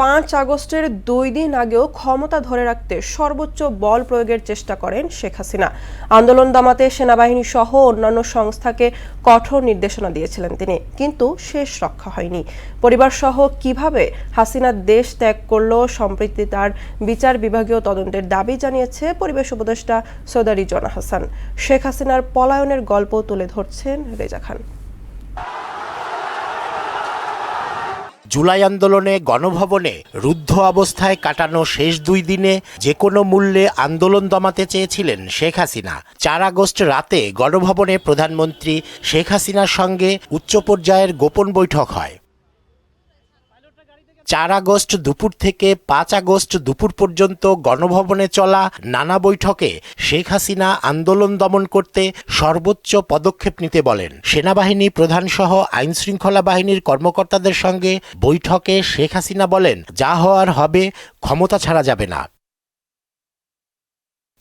পাঁচ আগস্টের দুই দিন আগেও ক্ষমতা ধরে রাখতে সর্বোচ্চ বল প্রয়োগের চেষ্টা করেন শেখ হাসিনা। আন্দোলন দমাতে সেনাবাহিনী সহ অন্যান্য সংস্থাকে কঠোর নির্দেশনা দিয়েছিলেন তিনি, কিন্তু শেষ রক্ষা হয়নি। পরিবার সহ কীভাবে হাসিনা দেশ ত্যাগ করল সম্প্রতি তার বিচার বিভাগীয় তদন্তের দাবি জানিয়েছে পরিবেশ উপদেষ্টা সৌদারি জনা হাসান। শেখ হাসিনার পলায়নের গল্প তুলে ধরছেন রেজা খান। জুলাই আন্দোলনে গণভবনে রুদ্ধ অবস্থায় কাটানো শেষ দুই দিনে যে কোনো মূল্যে আন্দোলন দমাতে চেয়েছিলেন শেখ হাসিনা। চার আগস্ট রাতে গণভবনে প্রধানমন্ত্রী শেখ হাসিনার সঙ্গে উচ্চ পর্যায়ের গোপন বৈঠক হয়। চার আগস্ট দুপুর থেকে পাঁচ আগস্ট দুপুর পর্যন্ত গণভবনে চলা নানা বৈঠকে শেখ হাসিনা আন্দোলন দমন করতে সর্বোচ্চ পদক্ষেপ নিতে বলেন। সেনাবাহিনী প্রধানসহ আইন শৃঙ্খলা বাহিনীর কর্মকর্তাদের সঙ্গে বৈঠকে শেখ হাসিনা বলেন, যা হওয়ার হবে, ক্ষমতা ছাড়া যাবে না।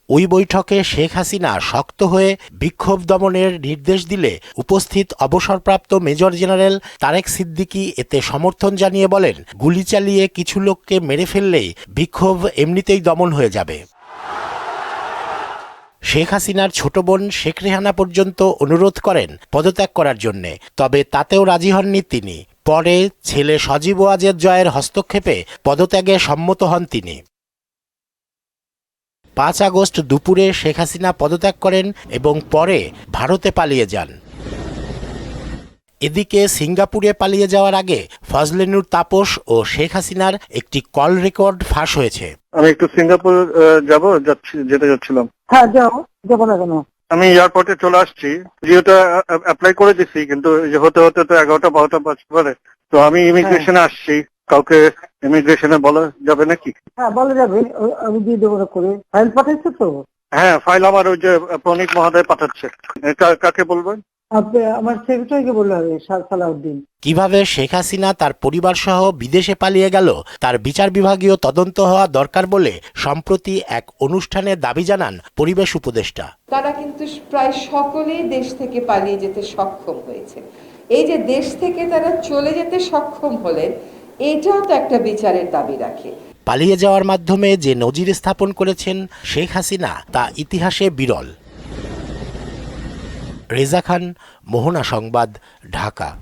ওই বৈঠকে শেখ হাসিনা শক্ত হয়ে বিক্ষোভ দমনের নির্দেশ দিলে উপস্থিত অবসরপ্রাপ্ত মেজর জেনারেল তারেক সিদ্দিকী এতে সমর্থন জানিয়ে বলেন, গুলি চালিয়ে কিছু লোককে মেরে ফেললেই বিক্ষোভ এমনিতেই দমন হয়ে যাবে। শেখ হাসিনার ছোট বোন শেখ রেহানা পর্যন্ত অনুরোধ করেন পদত্যাগ করার জন্যে, তবে তাতেও রাজি হননি তিনি। পরে ছেলে সজীব ওয়াজেদ জয়ের হস্তক্ষেপে পদত্যাগে সম্মত হন তিনি। পাঁচ আগস্ট দুপুরে শেখ হাসিনা পদত্যাগ করেন এবং পরে ভারতে পালিয়ে যান। এদিকে সিঙ্গাপুরে পালিয়ে যাওয়ার আগে ফজলেনুর তাপস ও শেখ হাসিনার একটি কল রেকর্ড ফাঁস হয়েছে। আমি একটু সিঙ্গাপুর যাব? যাচ্ছি যেতে যাচ্ছিলাম। হ্যাঁ যাও। যাব না কেন? আমি এয়ারপোর্টে চলে আসছি। জিওটা অ্যাপ্লাই করে দিছি কিন্তু হতে হতে তো এগারোটা বারোটা বাজতে পারে। তো আমি ইমিগ্রেশনে আসছি। কাউকে ইমিগ্রেশনে বলা যাবে নাকি? হ্যাঁ বলা যাবে। আমি দিয়ে দেবো না করে। ফাইল পাঠাইছো তো? হ্যাঁ ফাইল আমার ওই যে প্রণীত মহোদয় পাঠাচ্ছে। কাকে বলবেন আমার সেক্রেটারিকে বললে হবে সালাউদ্দিন। কীভাবে শেখ হাসিনা তার পরিবার সহ বিদেশে পালিয়ে গেল তার বিচার বিভাগীয় তদন্ত হওয়া দরকার বলে সম্প্রতি এক অনুষ্ঠানে দাবি জানান পরিবেশ উপদেষ্টা। তারা কিন্তু প্রায় সকলেই দেশ থেকে পালিয়ে যেতে সক্ষম হয়েছে। এই যে দেশ থেকে তারা চলে যেতে সক্ষম হলেন এটাও তো একটা বিচারের দাবি রাখে। পালিয়ে যাওয়ার মাধ্যমে যে নজির স্থাপন করেছেন শেখ হাসিনা, তা ইতিহাসে বিরল। রেজা খান, মোহনা সংবাদ, ঢাকা।